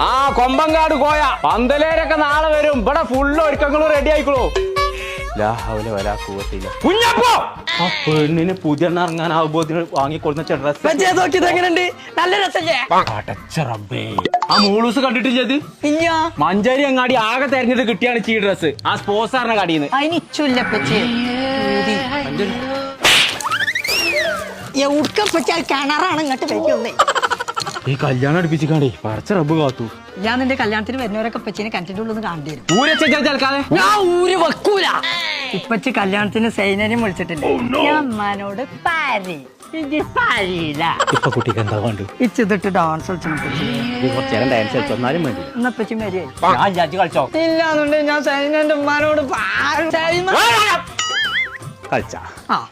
ആ കൊമ്പങ്കാട് കോയ. പന്തലേരൊക്കെ നാളെ വരും. ഇവിടെ ഫുള്ള് ഒരുക്കങ്ങളും റെഡി ആയിക്കോളൂ. കുഞ്ഞപ്പോ! ആ പെണ്ണിന് പുതിയ വാങ്ങിക്കൊടുന്ന നോക്കിയത് എങ്ങനെയുണ്ട്? നല്ല രസല്ലേ ആ മൂളൂസ് മഞ്ചേരി അങ്ങാടി ആകെ തെരഞ്ഞെടുത്ത് കിട്ടിയാണ് ചീ ഡ്രസ് ആ സ്പോർട്സാറിന്റെ കടിയിൽ നിന്ന് കിണറാണ് ഇങ്ങോട്ട് വയ്ക്കുന്നേ ഈ കല്യാണം അടുപ്പിച്ചിക്കാണ്ടേ പറച്ച റബ്ബ് കാത്തു. ഞാൻ നിന്റെ കല്യാണത്തിന് വരുന്നവരൊക്കെ പച്ചിനെ കണ്ടിട്ടുള്ളത് കാണേ കാണേണ്ടി വരും ഞാൻ ഊര് വെക്കൂല. ഇപ്പച്ചി കല്യാണത്തിന് സൈനനെയും വിളിച്ചിട്ടില്ല. ഞാൻ അമ്മാനോട് പാരി. ഡാൻസ് കളിച്ചു ഞാൻ കളിച്ചോ? ഇല്ലാന്നുണ്ടെങ്കിൽ ഞാൻ സൈനന്റെ ഉമ്മാനോട് കളിച്ചാ. ആ.